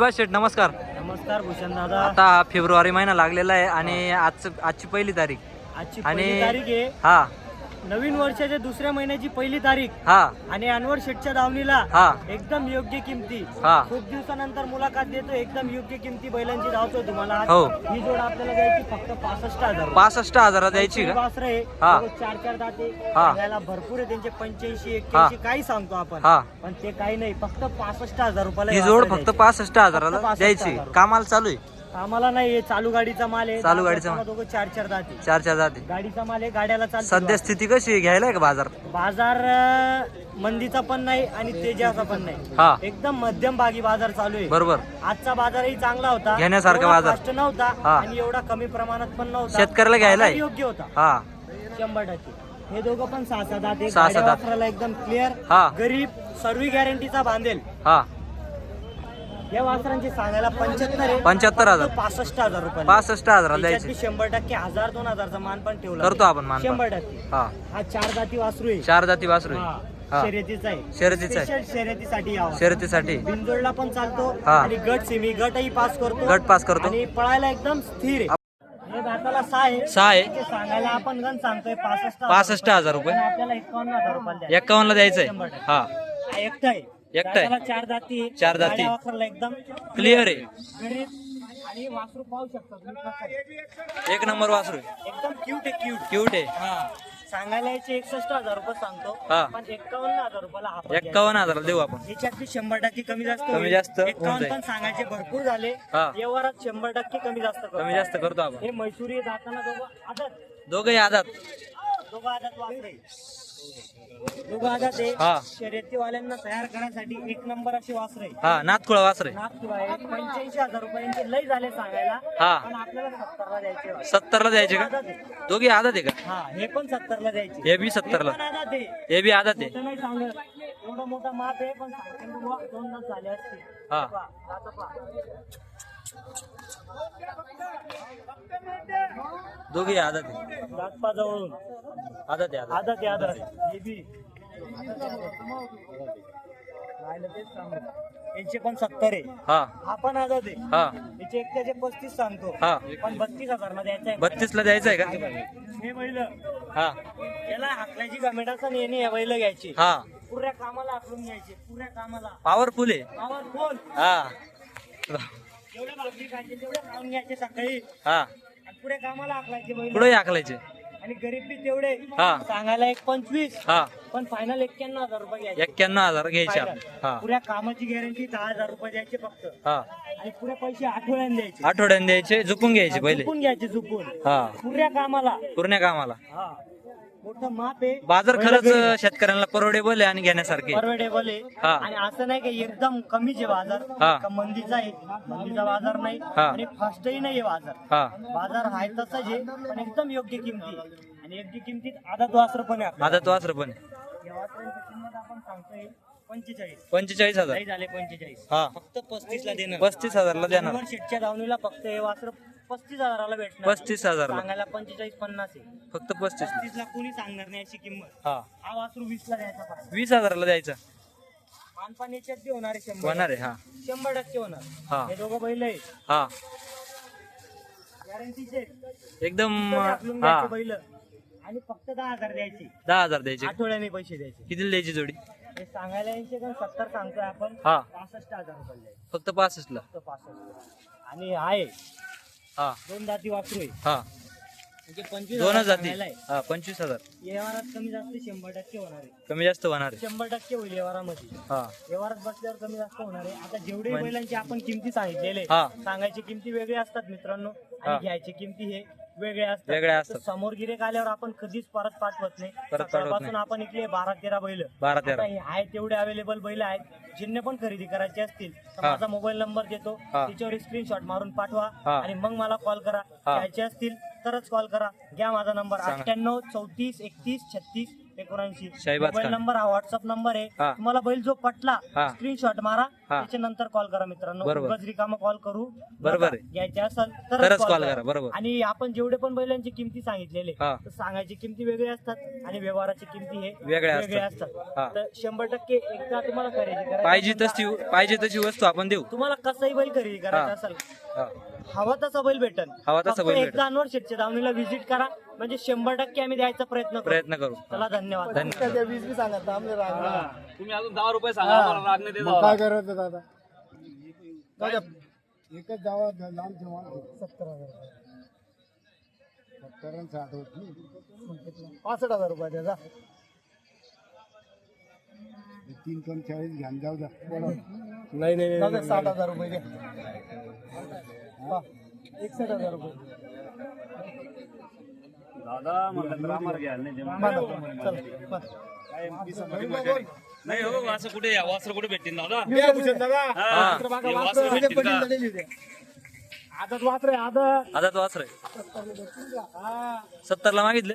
सुभाष शेठ नमस्कार. नमस्कार भूषण दादा. आता फेब्रुवारी महिना लागलेला आहे आणि आज आजची पहिली तारीख. आजची आणि- पहिली तारीख आहे. हा. नवीन वर्षाच्या दुसऱ्या महिन्याची पहिली तारीख हा आणि अनवर शेटच्या दावणीला हा एकदम योग्य किमती हा. खूप दिवसानंतर मुलाखत देतो एकदम योग्य किमती बैलांची धावतो तुम्हाला आज हो. ही जोड आपल्याला द्यायची फक्त पासष्ट हजार रुपये. पासष्ट हजारात द्यायची का वासरं आहे हा. दोघं चार चार दाते हा. सांगायला भरपूर आहे त्यांचे पंच्याऐंशी एक्क्याऐंशी काही सांगतो आपण हा पण ते काही नाही फक्त पासष्ट हजार रुपयाला ही हे जोड वासरं फक्त द्यायची. पासष्ट हजाराला फक्त 65 द्यायची हजार. कामाला चालू आहे आम्हाला नाही हे चालू गाडीचा माल आहे. चालू गाडीचा माल. दोघं चार चार दाते चार चार जाते गाडीचा माल आहे गाड्याला चालतो सध्या स्थिती कशी आहे? घ्यायला आहे का बाजार? बाजार अं, मंदीचा पण नाही आणि तेजाचा पण नाही. हा. एकदम मध्यम भागी बाजार चालू आहे. बरोबर. आजचा बाजारही चांगला होता. घेण्यासारखा एवढा बाजार. fast नव्हता हा. आणि एवढा कमी प्रमाणात पण नव्हता. शेतकऱ्याला घ्यायला आहे. बाजार योग्य होता. हा. शंभर टक्के. हे दोघं पण सहा सहा दात सहा सहा गाड्या दात. वापरायला एकदम क्लिअर हा. गरीब सर्वी गॅरंटीचा बांधेल. हा. या वासरांची सांगायला पंच्याहत्तर 75,000. फक्त पासष्ट हजार रुपये पासष्ट त्याच्यात द्यायची. शंभर टक्के हजार दोन हजारचा मान पण ठेवला करतो आपण मान. शंभर टक्के. हा. हा चार जाती वासरू आहे. चार जाती वासरू आहे. शर्यतीचा आहे. शर्यतीसाठी शर्यतीसाठी. बिनजोडला पण चालतो हा. आणि गट सेमी गटही पास करतो गट पास करतो. आणि पळायला एकदम स्थिर आहे. हे दाताला सहा आहे. सांगायला आपण गण सांगतोय पासष्ट पासष्ट हजार रुपये. आपल्याला एकावन्न हजार रुपये द्यायचे. एक्कावन्नला द्यायचंय. हा. हा, एकटा आहे. एकटा आहे. दाताला चार जाती आहे. चार जाती. गाड्या एकदम क्लिअर आहे गरीब आणि वासरू पाहू शकता तुम्ही कसं आहे. एक नंबर वासरू. एकदम क्यूट आहे क्यूट क्यूट आहे हा सांगायला याचे एकसष्ट हजार रुपये सांगतो हा. पण एक्कावन्न हजार रुपयाला आपण द्यायचे. एक्कावन्न हजाराला देऊ आपण याच्यात शंभर टक्के कमी जास्त कमी होईल. जास्त होऊन एकावन्न जाईल. पण सांगायचे भरपूर झाले हा. व्यवहारात शंभर टक्के कमी जास्त करतो. कमी जास्त करतो आपण हे मैसुरी जाताना दोघं आदत दोघंही आधात दोघं आदत वासरे आदत आहे हा. शर्यतीवाल्यांना तयार करण्यासाठी एक नंबर अशी वासरे हा नाथकुळा वासरे नागपूर आहे. पंच्याऐंशी हजार रुपयांचे लय झाले सांगायला. हा. पण आपल्याला सत्तरला द्यायचे सत्तरला द्यायचे आदत का आहे. दोघी आधात आहे का? हा हे पण सत्तरला द्यायचे. हे बी सत्तरला. हे पण आदत आहे. हे बी आधात आहे. मोठं नाही सांगत. एवढा मोठा माप आहे पण सांगते दोन तास झाले असते हा. पहा, आता पहा. दोघी आधात आहे. जवळून आधात आहे आधात आदत आहे आदत हे बी. राहिलं तेच सांगू आहे. हा. हा पण आदत आहे. हा. याचे एक त्याचे पस्तीस सांगतो. हा. पण बत्तीस हजार ना द्यायचा आहे. बत्तीस ला द्यायचं आहे का? हे बैल. हा. याला हाकल्याची गमेटाचं नेणे या बैल घ्यायची. हा. पुऱ्या कामाला हाकलून घ्यायचे. पुऱ्या कामाला. पॉवरफुल आहे. बोल हा. जेवढ्या भाकरी खायचे तेवढे खाऊन घ्यायचे सकाळी. हा. आणि पुढे कामाला बैल. पुढे हाकलायचे आणि गरीब बी तेवढे. हा. सांगायला एक पंचवीस. हा. पण फायनल एक्क्याण्णव हजार रुपये घ्यायचे. एक्क्याण्णव हजार घ्यायचे Final. आपण हा. पुऱ्या कामाची गॅरंटी दहा हजार रुपये द्यायचे फक्त. हा. आणि पुरे पैसे आठवड्याने द्यायचे. आठवड्याने द्यायचे झुकून घ्यायचे पहिले. चुकून घ्यायचे चुकून हा. पुऱ्या कामाला. पूर्ण कामाला. हा. मोठं माप आहे. बाजार खरंच. शेतकऱ्यांना परवडेबल आहे आणि घेण्यासारखे. परवडेबल आहे हा. आणि असं नाही की एकदम कमीच आहे बाजार हा. का मंदीचा आहे. मंदीचा बाजार नाही. हा. आणि फास्टही नाही बाजार. हा. बाजार आहे तसाच आहे पण एकदम योग्य किमती आणि योग्य किमतीत आदत वासर पण आहे आपल्याला. आदत वासर पण. या वासरांची किंमत आपण सांगतोय पंचेचाळीस. पंचेचाळीस हजार. नाही झाले पंचेचाळीस. हा. फक्त पस्तीस ला देणार पस्तीस हजारला देणार. शनिवार शेटच्या दावणीला फक्त हे वासर पस्तीस हजाराला भेटणार. पस्तीस हजारला. सांगायला पंचेचाळीस पन्नास आहे. फक्त पस्तीस. पस्तीस ला कोणी सांगणार नाही अशी किंमत. हा. हा वासरू वीस ला द्यायचा पाहिजे वीस हजारला द्यायचं. मानपान याच्यात बी होणार आहे शंभर होणार आहे हा. शंभर टक्के होणार. हा. हे दोघं बैल आहे हा. गॅरंटीचे एकदम आपलून हा. बैल. आणि फक्त दहा हजार द्यायचे. दहा हजार द्यायचे. आठवड्याने पैसे द्यायचे. किती द्यायची जोडी? हे सांगायला यांचे पण सत्तर सांगतोय आपण. हा. पासष्ट हजार रुपये द्यायचे. फक्त पासष्टला. फक्त पासष्ट. आणि आहे. हा. दोन जाती वासरू आहे हा. म्हणजे पंचवीस दोनच हजार जाती. सांगायला आहे. हा पंचवीस हजार. व्यवहारात कमी जास्त शंभर टक्के होणार आहे. कमी जास्त होणार आहे. शंभर टक्के होईल व्यवहारामध्ये हा. व्यवहारात बसल्यावर कमी जास्त होणार आहे. आता जेवढे म्हणजे- बैलांची आपण किमती सांगितलेले हा. सांगायची किमती वेगळी असतात मित्रांनो. हा. आणि घ्यायची किमती हे वेगळे असतात वेगळ्या असतात. समोर गिरेक आल्यावर आपण कधीच परत पाठवत नाही पाठवत सकाळपासून नाही. आपण इथले बारा तेरा बैल बारा तेरा आता हे आहेत तेवढे अवेलेबल बैल आहेत ज्यांना पण खरेदी करायचे असतील तर हा. माझा मोबाईल नंबर देतो हा. त्याच्यावर स्क्रीनशॉट मारून पाठवा हा. आणि मग मला कॉल करा हा. घ्यायचे असतील तरच कॉल करा घ्या माझा नंबर सांगा. अठ्ठ्याण्णव चौतीस एकतीस छत्तीस एकोणऐंशी शाहिबाज मोबाईल खान. नंबर हा व्हॉट्सअप नंबर आहे हा. तुम्हाला बैल जो पटला हा. स्क्रीनशॉट मारा हा. त्याच्यानंतर कॉल करा मित्रांनो बरोबर. रिकामा कॉल करू बरोबर नका. आहे. घ्यायचे असेल तरच call करा, बरोबर. आणि आपण जेवढे पण बैलांची किमती सांगितलेले हा. तर सांगायची किमती वेगळी असतात आणि व्यवहाराची किमती हे वेगळ्या वेगळे असतात. हा. तर शंभर टक्के एकदा तुम्हाला खरेदी करायची पाहिजे असेल तशी तर पाहिजे तशी वस्तू आपण देऊ तुम्हाला कसाही बैल खरेदी करायचा हा. असेल हा. हवा तसा बैल भेटल हवा तसा फक्त बैल. एकदा अनवर शेटच्या दावणीला व्हिजिट करा म्हणजे शंभर टक्के आम्ही द्यायचा प्रयत्न करू. प्रयत्न करू. चला धन्यवाद. धन्यवाद. वीस बी सांगा आमले राग तुम्ही अजून दहा रुपये सांगा आम्हाला राग नाही देत काय करायचं दादा? दादा एकच जावा लांब जेव्हा सत्तर हजार. सत्तर आणि साठ होत नाही. पासष्ट हजार रुपये त्याचा तीन कम चाळीस घ्यान जाऊ द्या. नाही नाही साठ हजार रुपये घ्या. एकसष्ट हजार रुपये. दादा म्हटलं तर आम्हाला घ्यायला नाही. नाही हो असं कुठे वासर कुठे भेटतील दादा? हा, हे वासरं भेटतील का? आदत वासरे आदत. आता तो वासर सत्तर ला मागितले?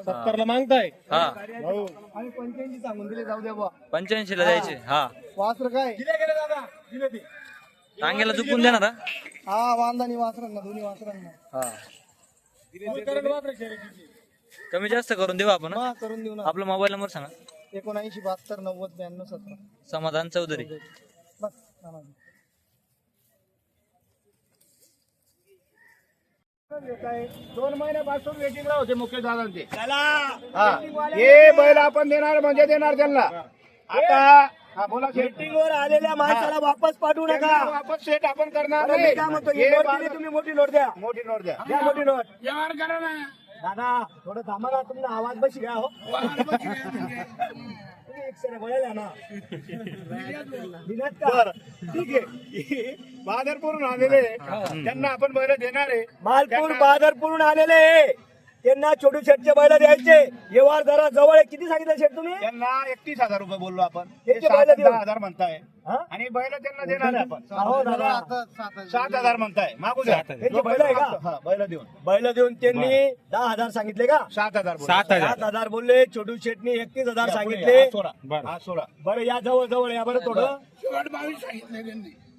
सत्तरला मागताय? हा. आणि पंच्याऐंशी सांगून दिले जाऊ द्या बुवा. पंच्याऐंशी ला द्यायचे हा. वासर काय? टांग्याला चुकून देणार हा? हा वांदानी वासरांना दोन्ही वासरांना. हा. कमी जास्त करून देऊ आपण हा? हा करून देऊ ना. आपला मोबाईल नंबर सांगा. एकोणऐंशी बहात्तर नव्वद ब्याण्णव सतरा. समाधान चौधरी. बस चालेल. दोन महिन्यापासून वेटिंग होते मुख्य दादांचे. हे. बैल आपण देणार म्हणजे देणार त्यांना. आता हा बोला आलेल्या माणसाला वापस पाठवू नका. वापस सेट आपण करणार मी काय म्हणतो ही नोट बारा- दिली तुम्ही मोठी नोट द्या. मोठी नोट द्या. द्या मोठी नोट. दादा थोडं थांबा ना तुमचा आवाज बशी घ्या हो. तुम्ही एकशे बोलायला ना. दिनात का? बर. ठीक आहे. बाजारपूरून आलेले त्यांना आपण बैल देणार आहे. मालपूर बाजारपूरून आलेले त्यांना छोटू शेटचे बैल द्यायचे. व्यवहार जरा जवळ आहे. किती सांगितलं शेट तुम्ही? त्यांना एकतीस हजार रुपये बोललो आपण. त्यांचे सात बैलं देऊ. दहा हजार म्हणताय. हा? आणि बैल त्यांना देणार आहे आपण. हो दादा. सात हजार म्हणताय. मागू द्या. बैल आहे का? हा बैल देऊन. बैल देऊन त्यांनी दहा हजार सांगितले का? सात हजार बोललो. सात हजार. बोलले. छोटू शेटनी एकतीस हजार या पुढे सांगितले. हा सोडा. हा सोडा. बरं या जवळ जवळ या बरं थोडं.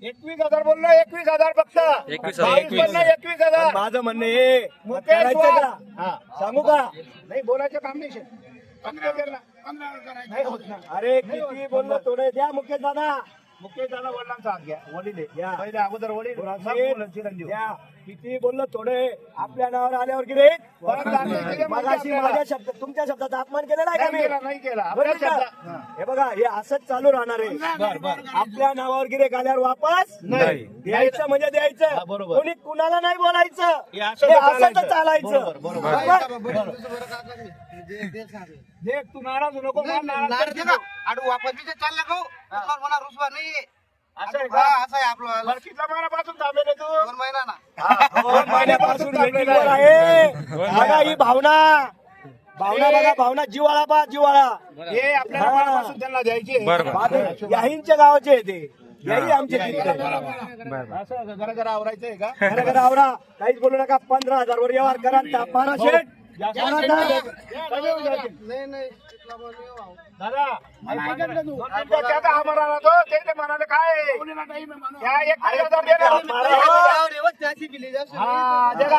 एकवीस हजार बोललो एकवीस हजार फक्त. एकवीस हजार, बावीस एकवीस. बोललो एकवीस हजार. माझं म्हणणं हे मुकेश करायचं वाघ. का? हा. सांगू का? नाही बोलायचं काम नाही. फक्त त्यांना- नाही होत ना. अरे किती बोललो थोडे द्या मुकेश दादा. मुकेश दादा वडिलांचा हात घ्या. वडील आहे. या. पहिले अगोदर वडील. मग द्या. किती बोललो थोडे आपल्या नावावर आल्यावर किती परत दाखल केले मगाशी. माझ्या शब्द तुमच्या शब्दाचा अपमान केलेला आहे का नाही केला मी नाही केला आपल्या बरोबर शब्दा- का? हा. बघा हे असंच चालू राहणार आहे आपल्या नावावर गिरेक आल्यावर वापस नाही. द्यायचं म्हणजे द्यायचं बरोबर. कोणी कुणाला नाही बोलायचं हे असं हे चालायचं. असंच चालायचं बरोबर, बरोबर. बरोबर? देख तू नाराज होऊ नको मला नाराज करू नको. असं आहे का? बरं, किती महिन्यापासून थांबलेले तू? दोन महिन्यापासून waiting वर आहे. बघा ही भावना. भावना बघा भावना. जिवाळा पा जिवाळा हे आपल्याला मनापासून त्यांना द्यायचे याहींच्या गावाचे आहे ते. याही आमचे तिथले. असं जरा जरा आवरायचं आहे का? खरं खरं आवरा. काहीच बोलू नका. पंधरा हजार वर व्यवहार करा. कमी म्हणाले काय.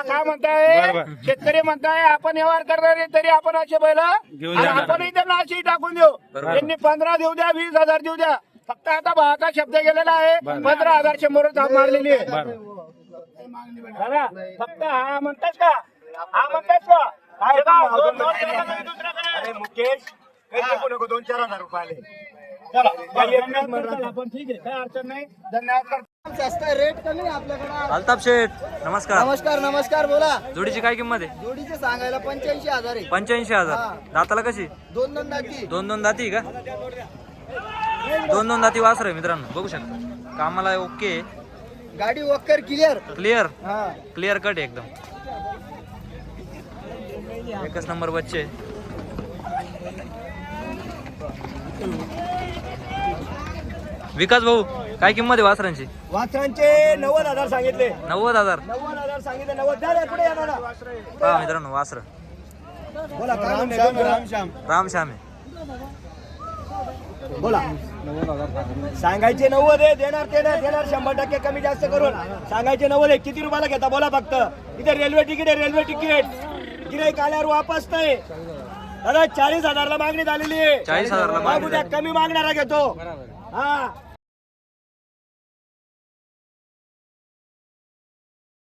हा म्हणताय? शेतकरी म्हणताय आपण व्यवहार करणारे तरी आपण असे बैल आपणही त्यांना अशी टाकून देऊ. त्यांनी पंधरा देऊ द्या वीस हजार देऊ द्या. फक्त आता भावाचा शब्द गेलेला आहे. पंधरा हजार शंभर मारलेली आहे. फक्त हा म्हणतास का? हा म्हणतास का? काय. अरे मुकेश काही नको नको दोन चार हजार चला, काही एक आपण ठीक आहे काय अडचण नाही. धन्यवाद करतो. जास्त रेट कमी आहे आपल्याकडे. अल्ताफ शेठ नमस्कार. नमस्कार नमस्कार बोला. जोडीची काय किंमत आहे? जोडीचे सांगायला पंच्याऐंशी हजार आहे. पंच्याऐंशी हजार. दाताला कशी? दोन दोन दाती. दोन दोन दाती का? दोन दोन दाती वासर आहे मित्रांनो बघू शकता. कामाला ओके. गाडी वक्कर क्लिअर क्लिअर हा. क्लिअर कट आहे एकदम. एकच नंबर बच्चे. विकास भाऊ काय किंमत आहे वासरांची? वासरांचे नव्वद हजार सांगितले. नव्वद हजार. नव्वद हजार सांगितले नव्वद. पुढे मित्रांनो वासर. बोला काय म्हणणे तुम्ही? राम श्याम आहे. बोला. सांगायचे नव्वद आहे देणार ते नाही देणार शंभर टक्के कमी जास्त करून. सांगायचे नव्वद आहे किती रुपयाला घेता? बोला फक्त. इथे रेल्वे तिकीट आहे रेल्वे तिकीट. गिराईक आल्यावर वापस नाही. दादा चाळीस हजारला मागणी झालेली आहे. 40,000 ला मागणी मागू द्या, कमी मागणारा घेतो. हा.